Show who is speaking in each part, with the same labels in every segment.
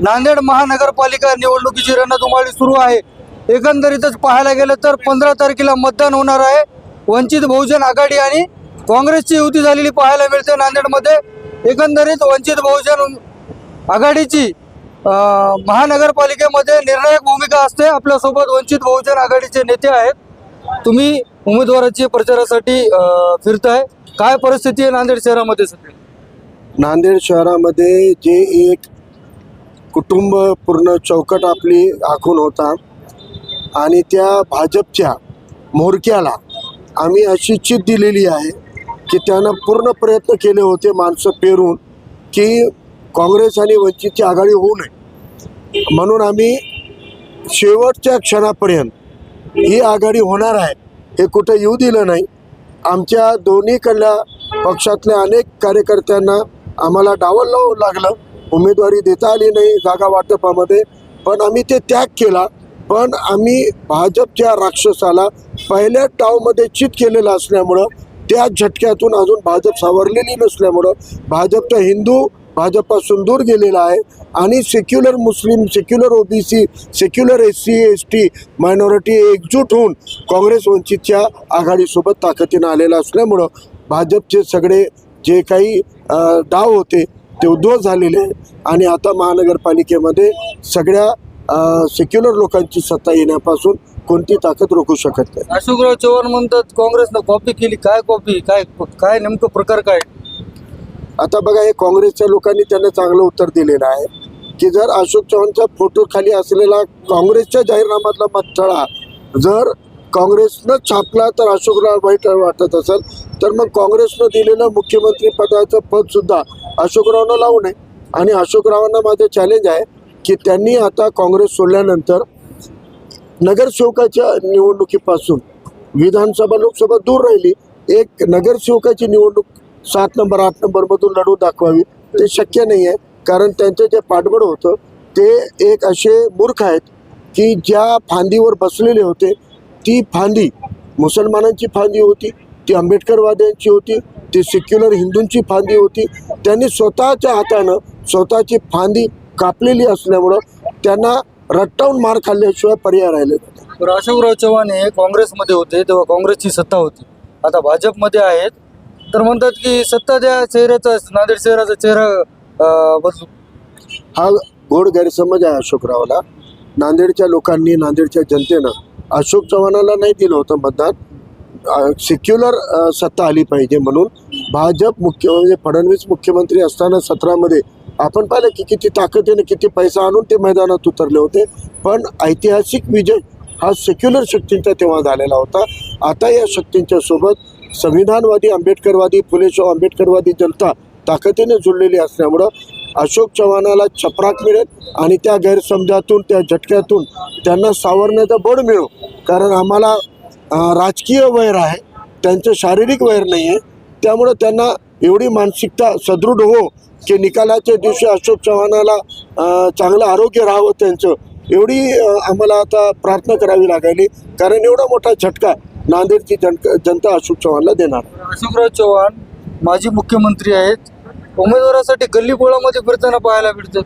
Speaker 1: नांदेड महानगरपालिका निवडणुकीची रणधुमाळी सुरू आहे. एकंदरीतच पाहायला गेलं तर पंधरा तारखेला मतदान होणार आहे. वंचित बहुजन आघाडी आणि काँग्रेसची युती झालेली पाहायला मिळते नांदेडमध्ये. एकंदरीत वंचित बहुजन आघाडीची महानगरपालिकेमध्ये निर्णायक भूमिका असते. आपल्यासोबत वंचित बहुजन आघाडीचे नेते आहेत. तुम्ही उमेदवाराची प्रचारासाठी फिरताय. काय परिस्थिती आहे नांदेड शहरामध्ये सध्या?
Speaker 2: नांदेड शहरामध्ये जे एक कुटुंब पूर्ण चौकट आपली आखून होता. आणि त्या भाजपच्या म्होरक्याला आम्ही अशी चित दिलेली आहे की त्यानं पूर्ण प्रयत्न केले होते माणसं पेरून की काँग्रेस आणि वंचितची आघाडी होऊ नये. म्हणून आम्ही शेवटच्या क्षणापर्यंत ही आघाडी होणार आहे हे कुठं येऊ दिलं नाही. आमच्या दोन्हीकडल्या पक्षातल्या अनेक कार्यकर्त्यांना आम्हाला डावल लावू लागलं. उमेदवारी देता आली नाही जागा वाटपामध्ये. पण आम्ही ते त्याग केला. पण आम्ही भाजपच्या राक्षसाला पहिल्या टावमध्ये चित केलेलं असल्यामुळं त्या झटक्यातून अजून भाजप सावरलेली नसल्यामुळं भाजपचा हिंदू भाजपपासून दूर गेलेला आहे. आणि secular Muslim secular OBC secular S C S T minority एकजूट होऊन काँग्रेस वंचितच्या आघाडीसोबत ताकदीनं आलेला असल्यामुळं भाजपचे सगळे जे काही डाव होते ते उद्ध्वस्त झालेले आहेत आणि आता महानगरपालिकेमध्ये सगळ्या सेक्युलर लोकांची सत्ता येण्यापासून कोणती ताकद रोखू शकत नाही.
Speaker 1: अशोकराव चव्हाण म्हणतात काँग्रेसनं कॉपी केली काय कॉपी काय काय नेमकं प्रकार काय?
Speaker 2: आता बघा हे काँग्रेसच्या लोकांनी त्यांना चांगलं उत्तर दिलेलं आहे की जर अशोक चव्हाणच्या फोटो खाली असलेला काँग्रेसच्या जाहीरनाम्यातला मथळा जर काँग्रेसनं छापला तर अशोकराव वाईट वाटत असेल तर मग काँग्रेसनं दिलेलं मुख्यमंत्री पदाचं पद सुद्धा अशोकरावनं लावू नये. आणि अशोकरावांना माझं चॅलेंज आहे की त्यांनी आता काँग्रेस सोडल्यानंतर नगरसेवकाच्या निवडणुकीपासून विधानसभा लोकसभा दूर राहिली एक नगरसेवकाची निवडणूक सात नंबर आठ नंबरमधून लढून दाखवावी ते शक्य नाही आहे कारण त्यांचं जे पाठबळ होतं ते एक असे मूर्ख आहेत की ज्या फांदीवर बसलेले होते ती फांदी मुसलमानांची फांदी होती ती आंबेडकरवाद्यांची होती ती सेक्युलर हिंदूंची फांदी होती. त्यांनी स्वतःच्या हातानं स्वतःची फांदी कापलेली असल्यामुळं त्यांना रट्टावून मार खाल्ल्याशिवाय पर्याय राहिले.
Speaker 1: तर अशोकराव चव्हाण हे काँग्रेसमध्ये होते तेव्हा काँग्रेसची सत्ता होती. आता भाजपमध्ये आहेत. तर म्हणतात की सत्ता द्या चेहऱ्याचा नांदेड शहराचा चेहरा बदलू.
Speaker 2: हा गोड गैरसमज आहे अशोकरावला. नांदेडच्या लोकांनी नांदेडच्या जनतेनं अशोक चव्हाणाला नाही दिलं होतं मतदान. सेक्युलर सत्ता आली पाहिजे म्हणून. भाजप मुख्य म्हणजे फडणवीस मुख्यमंत्री असताना सतरामध्ये आपण पाहिलं की किती ताकदीने किती पैसा आणून ते मैदानात उतरले होते. पण ऐतिहासिक विजय हा सेक्युलर शक्तींचा तेव्हा झालेला होता. आता या शक्तींच्या सोबत संविधानवादी आंबेडकरवादी फुले शाहू आंबेडकरवादी जनता ताकदीने जुळलेली असल्यामुळं अशोक चव्हाणाला छपराक मिळेल आणि त्या गैरसमजातून त्या झटक्यातून त्यांना सावरण्याचा बळ मिळो. कारण आम्हाला राजकीय वैर आहे त्यांचं शारीरिक वैर नाही आहे त्यामुळं त्यांना एवढी मानसिकता सदृढ हो की निकालाच्या दिवशी अशोक चव्हाणाला चांगलं आरोग्य राहावं त्यांचं. एवढी आम्हाला आता प्रार्थना करावी लागायली. कारण एवढा मोठा झटका नांदेडची जनता अशोक चव्हाणला देणार.
Speaker 1: अशोकराव चव्हाण माजी मुख्यमंत्री आहेत. उमेदवारासाठी गल्ली गोळामध्ये फिरताना पाहायला मिळतात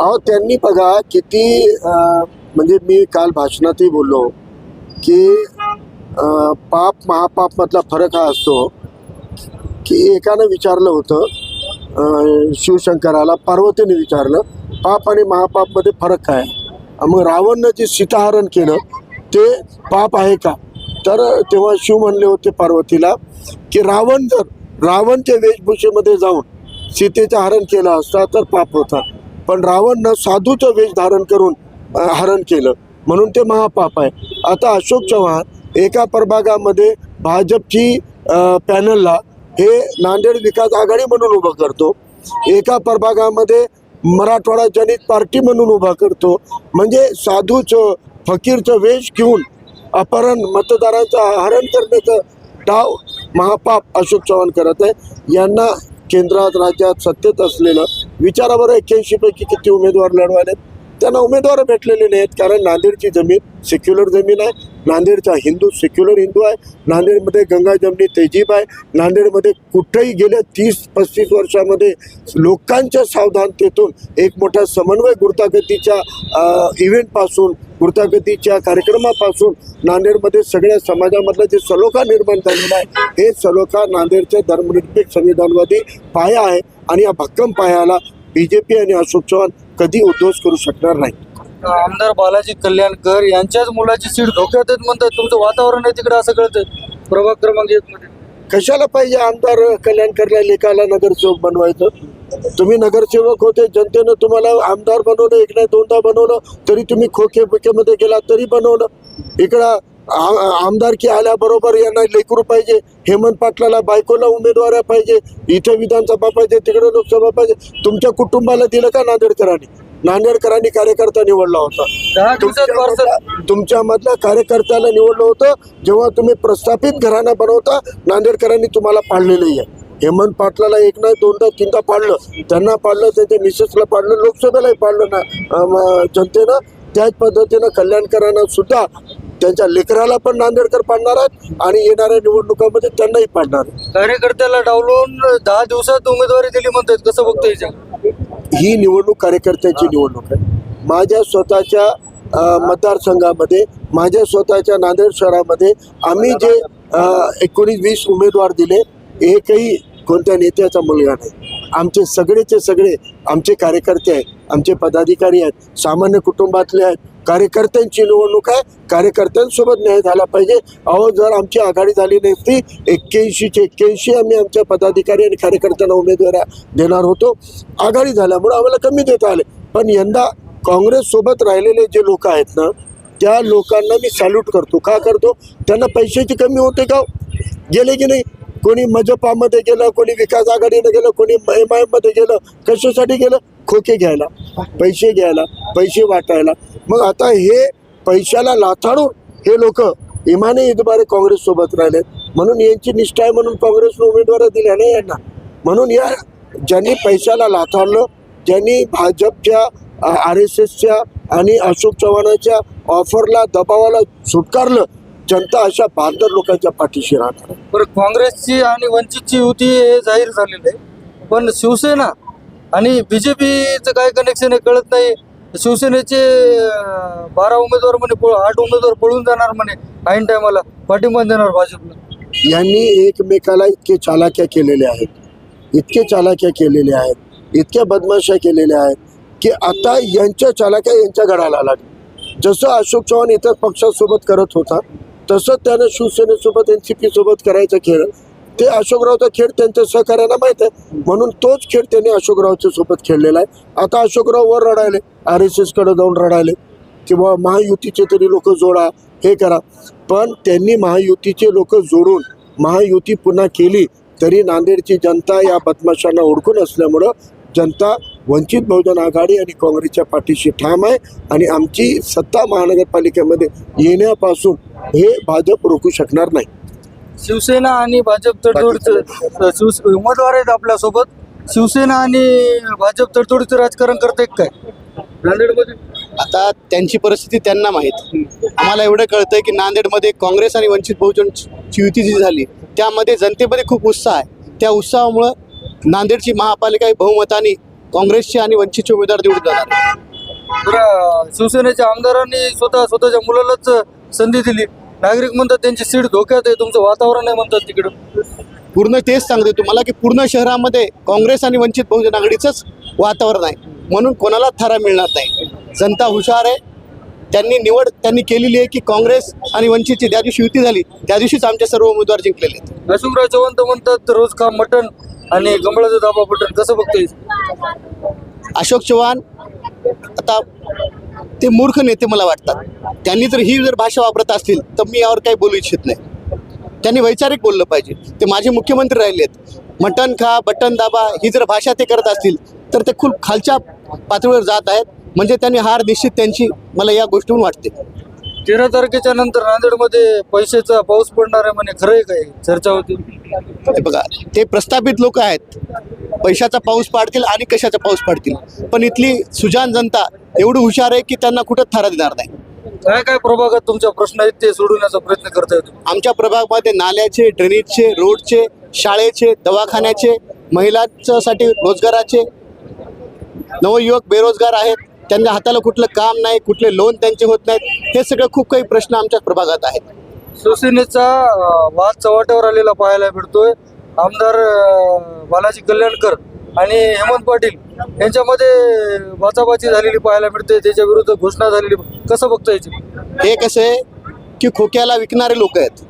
Speaker 2: अहो त्यांनी बघा किती म्हणजे मी काल भाषणातही बोललो की अं, पाप महापापमधला फरक हा असतो की एकानं विचारलं होतं शिवशंकराला पार्वतीने विचारलं पाप आणि महापापमध्ये फरक काय आहे? मग रावणनं जे सीताहरण केलं ते पाप आहे का तर तेव्हा शिव म्हणले होते पार्वतीला की रावण जर रावणच्या वेशभूषेमध्ये जाऊन सीतेचं हरण केलं असता तर पाप होता. पण रावणनं साधूचं वेश धारण करून हरण केलं. म्हणून ते महापाप आहे. आता अशोक चव्हाण एका प्रभागामध्ये भाजपची पॅनलला हे नांदेड विकास आघाडी म्हणून उभं करतो. एका प्रभागामध्ये मराठवाडा जनित पार्टी म्हणून उभा करतो. म्हणजे साधूचं फकीरचं वेश घेऊन अपहरण मतदारांचं हरण करण्याचं डाव महापाप अशोक चव्हाण करत आहे. यांना केंद्रात राज्यात सत्तेत असलेलं विचारावर एक्क्याऐंशी पैकी किती उमेदवार लढवायले त्यांना उमेदवार भेटलेले नाहीत कारण नांदेडची जमीन सेक्युलर जमीन आहे. नांदेडचा हिंदू सेक्युलर हिंदू आहे. नांदेडमध्ये गंगा जमनी तेजीब आहे. नांदेडमध्ये कुठेही गेल्या तीस पस्तीस वर्षामध्ये लोकांच्या सावधानतेतून एक मोठा समन्वय गुरुतागतीच्या इव्हेंटपासून गुरुतागतीच्या कार्यक्रमापासून नांदेडमध्ये सगळ्या समाजामधलं जे सलोखा निर्माण झालेला आहे हे सलोखा नांदेडच्या धर्मनिरपेक्ष संविधानवादी पाया आहे आणि या भक्कम पायाला बी जे पी आणि अशोक चव्हाण कधी उद्ध्वस्त करू शकणार नाही
Speaker 1: आमदार बालाजी कल्याणकर यांच्याच मुलाची सीट धोक्यात आहेत म्हणतात. तुमचं वातावरण आहे तिकडे असं कळतंय. प्रभाग क्रमांक एक मध्ये.
Speaker 2: कशाला पाहिजे आमदार कल्याणकरला लेखाला नगरसेवक बनवायचं? तुम्ही नगरसेवक होते जनतेनं तुम्हाला आमदार बनवलं एक नाही दोनदा बनवलं तरी तुम्ही खोके बुकेमध्ये गेला तरी बनवलं. इकडं आमदारकी आल्याबरोबर यांना लेकरू पाहिजे हेमंत पाटलाला बायकोला उमेदवार पाहिजे इथे विधानसभा पाहिजे तिकडे लोकसभा पाहिजे. तुमच्या कुटुंबाला दिलं का नांदेडकरांनी? नांदेडकरांनी कार्यकर्ता निवडला होता. तुमच्या- तुमच्यामधल्या कार्यकर्त्याला निवडलं होतं जेव्हा तुम्ही प्रस्थापित घराणा बनवता नांदेडकरांनी तुम्हाला पाडलेलं आहे. हेमंत पाटलाला एक नाही दोनदा तीनदा पाडलं. त्यांना पाडलं त्यांच्या मिसेसला पाडलं लोकसभेलाही पाडलं ना जनतेनं. त्याच पद्धतीनं कल्याणकरांना सुद्धा त्यांच्या लेकराला पण नांदेडकर पाडणार आहेत आणि येणाऱ्या निवडणुकामध्ये त्यांनाही पाडणार.
Speaker 1: कार्यकर्त्याला डावलून दहा दिवसात उमेदवारी दिली म्हणतात. कसं बघतो
Speaker 2: ही निवडणूक कार्यकर्त्याची निवडणूक आहे. माझ्या स्वतःच्या मतदारसंघामध्ये माझ्या स्वतःच्या नांदेड शहरामध्ये आम्ही जे एकोणीस वीस उमेदवार दिले एकही कोणत्या नेत्याचा मुलगा नाही. आमचे सगळेचे सगळे आमचे कार्यकर्ते आहेत आमचे पदाधिकारी आहेत सामान्य कुटुंबातले आहेत. कार्यकर्त्यांची निवडणूक आहे कार्यकर्त्यांसोबत न्याय झाला पाहिजे. अहो जर आमची आघाडी झाली नसती एक्क्याऐंशीचे एक्क्याऐंशी आम्ही आमच्या पदाधिकारी आणि कार्यकर्त्यांना उमेदवार देणार होतो. आघाडी झाल्यामुळे आम्हाला कमी देता आले. पण यंदा काँग्रेससोबत राहिलेले जे लोक आहेत ना त्या लोकांना मी सॅल्यूट करतो. का करतो? त्यांना पैशाची कमी होते का हो? गेले की नाही? कोणी मजपामध्ये गेलं कोणी विकास आघाडीनं गेलं कोणी एम आयमध्ये गेलं कशासाठी गेलं? खोके घ्यायला पैसे घ्यायला पैसे वाटायला. मग आता हे पैशाला लाथाडून हे लोक इमाने इतबारे काँग्रेस सोबत राहिले. म्हणून यांची निष्ठा आहे म्हणून काँग्रेसनं उमेदवार दिल्या नाही यांना. म्हणून या ज्यांनी पैशाला लाथाडलं ज्यांनी भाजपच्या आर एस एसच्या आणि अशोक चव्हाणाच्या ऑफरला दबावाला सुटकारलं जनता अशा बहादर लोकांच्या पाठीशी राहणार आहे.
Speaker 1: बरं काँग्रेसची आणि वंचितची युती हे जाहीर झालेलं आहे. पण शिवसेना आणि बीजेपीचं काय कनेक्शन आहे कळत नाही. शिवसेनेचे बारा उमेदवार म्हणे आठ उमेदवार पळून जाणार म्हणे ऐन टायमाला पाठिंबा देणार भाजपला.
Speaker 2: यांनी एकमेकाला इतके चालाक्या केलेल्या आहेत. इतके चालाक्या केलेल्या आहेत. इतक्या बदमाशा केलेल्या आहेत की आता यांच्या चालाक्या यांच्या घडाला लागल्या. जसं अशोक चव्हाण इतर पक्षासोबत करत होता तसं त्यानं शिवसेनेसोबत एन सी पी सोबत करायचा खेळ. ते अशोकरावचा खेळ त्यांच्या सहकार्यांना माहीत आहे. म्हणून तोच खेळ त्यांनी अशोकरावच्या सोबत खेळलेला आहे. आता अशोकराव वर रडायले आर एस एसकडे जाऊन रडायले किंवा महायुतीचे तरी लोक जोडा हे करा. पण त्यांनी महायुतीचे लोक जोडून महायुती पुन्हा केली तरी नांदेडची जनता या बदमाशांना ओळखून असल्यामुळं जनता वंचित बहुजन आघाडी आणि काँग्रेसच्या पाठीशी ठाम आहे. आणि आमची सत्ता महानगरपालिकेमध्ये येण्यापासून हे भाजप रोखू शकणार नाही.
Speaker 1: शिवसेना आणि भाजप तडजोडीचं शिवस उमेदवार आहेत आपल्यासोबत. शिवसेना आणि भाजप तडजोडीचं राजकारण करते काय? नांदेडमध्ये?
Speaker 3: आता त्यांची परिस्थिती त्यांना माहीत. आम्हाला एवढं कळतंय की नांदेडमध्ये काँग्रेस आणि वंचित बहुजनची युती जी झाली त्यामध्ये जनतेमध्ये खूप उत्साह आहे. त्या उत्साहामुळं नांदेडची महापालिका ही बहुमताने काँग्रेसचे आणि वंचितचे उमेदवार निवडून जाणार
Speaker 1: शिवसेनेच्या आमदारांनी स्वतः स्वतःच्या मुलालाच संधी दिली. नागरिक म्हणतात त्यांची सीट धोक्यात आहे तुमचं वातावरण आहे म्हणतात तिकडं.
Speaker 3: पूर्ण तेच सांगते तुम्हाला की पूर्ण शहरामध्ये काँग्रेस आणि वंचित बहुजन आघाडीचंच वातावरण आहे. म्हणून कोणाला थारा मिळणार नाही. जनता हुशार आहे. त्यांनी निवड त्यांनी केलेली आहे की काँग्रेस आणि वंचितची ज्या दिवशी युती झाली त्या दिवशीच आमचे सर्व उमेदवार जिंकलेले आहेत.
Speaker 1: अशोकराव चव्हाण तर म्हणतात रोज खा मटण आणि कमळाचं दाबा बटन कसं बघतोय?
Speaker 3: अशोक चव्हाण आता ते मूर्ख नेते मला वाटतात. त्यांनी जर ही जर भाषा वापरत असतील तर मी यावर काही बोलू इच्छित नाही. त्यांनी वैचारिक बोललं पाहिजे. ते माझे मुख्यमंत्री राहिले आहेत. मटन खा बटन दाबा ही जर भाषा ते करत असतील तर ते खूप खालच्या पातळीवर जात आहेत. म्हणजे त्यांनी हार निश्चित त्यांची मला या गोष्टीहून वाटते.
Speaker 1: तेरा तारखेच्या नंतर नांदेडमध्ये पैशाचा पाऊस पडणार आहे म्हणे. खरं आहे काय? चर्चा होती.
Speaker 3: बघा ते प्रस्थापित लोक आहेत. पैशाचा पाऊस पाडतील आणि कशाचा पाऊस पाडतील. पण इथली सुजान जनता एवढी हुशार आहे की त्यांना कुठं थारा देणार नाही.
Speaker 1: काय काय प्रभागात तुमचे प्रश्न आहेत ते सोडवण्याचा प्रयत्न करताय
Speaker 3: आमच्या प्रभागामध्ये नाल्याचे ड्रेनेजचे रोडचे शाळेचे दवाखान्याचे महिलांसाठी रोजगाराचे नवयुवक बेरोजगार आहेत. त्यांच्या हाताला कुठलं काम नाही कुठले लोन त्यांचे होत नाहीत. हे सगळं खूप काही प्रश्न आमच्या प्रभागात आहेत.
Speaker 1: शिवसेनेचा वाद चव्हाट्यावर आलेला पाहायला मिळतोय. आमदार बालाजी कल्याणकर आणि हेमंत पाटील यांच्यामध्ये बाचाबाची झालेली पाहायला मिळते त्याच्या विरुद्ध घोषणा झालेली कसं बघता याची
Speaker 3: हे कसं आहे की खोक्याला विकणारे लोक आहेत.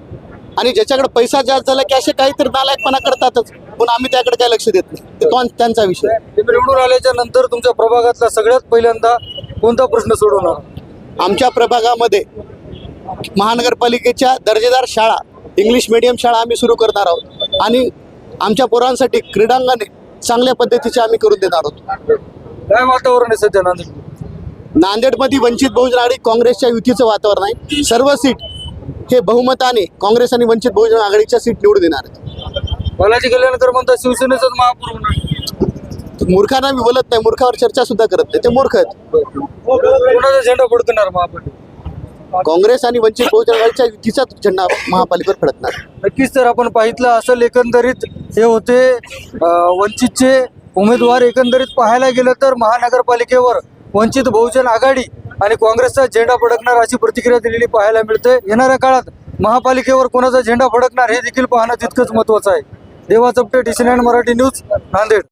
Speaker 3: आणि ज्याच्याकडे पैसा जास्त झाला की असे काहीतरी नालायकपणा करतातच. पण आम्ही त्याकडे काय लक्ष देत नाही. ते तो त्यांचा विषय.
Speaker 1: निवडून आल्याच्यानंतर तुमच्या प्रभागातला सगळ्यात पहिल्यांदा कोणता प्रश्न सोडवणार?
Speaker 3: आमच्या प्रभागामध्ये महानगरपालिकेच्या दर्जेदार शाळा इंग्लिश मिडियम शाळा आम्ही सुरू करणार आहोत. आणि आमच्या पोरांसाठी क्रीडांगणे चांगल्या पद्धतीचे आम्ही करून देणार आहोत.
Speaker 1: काय वातावरण आहे सध्या नांदेड?
Speaker 3: नांदेडमध्ये वंचित बहुजन आघाडी काँग्रेसच्या युतीचं वातावरण आहे. सर्व सीट हे बहुमताने काँग्रेस आणि वंचित बहुजन आघाडीच्या सीट निवडून देणार आहेत.
Speaker 1: बालाजी कल्याणकर म्हणतात शिवसेनेचाच महापूर होणार
Speaker 3: मूर्खांना मी बोलत नाही मूर्खावर चर्चा सुद्धा करत नाही. ते मूर्ख आहेत.
Speaker 1: कोणाचा झेंडा फडकणार महापालिका
Speaker 3: काँग्रेस आणि वंचित बहुजन आघाडीच्या युतीचा झेंडा महापालिकेवर फडकणार.
Speaker 1: नक्कीच तर आपण पाहितलं असेल एकंदरीत हे होते वंचितचे उमेदवार एकंदरीत पाहायला गेलं तर महानगरपालिकेवर वंचित बहुजन आघाडी आणि काँग्रेसचा झेंडा फडकणार अशी प्रतिक्रिया दिलेली पाहायला मिळते. येणाऱ्या काळात महापालिकेवर कोणाचा झेंडा फडकणार हे देखील पाहणं तितकंच महत्वाचं आहे. देवा चपटे टी मराठी न्यूज नांदेड.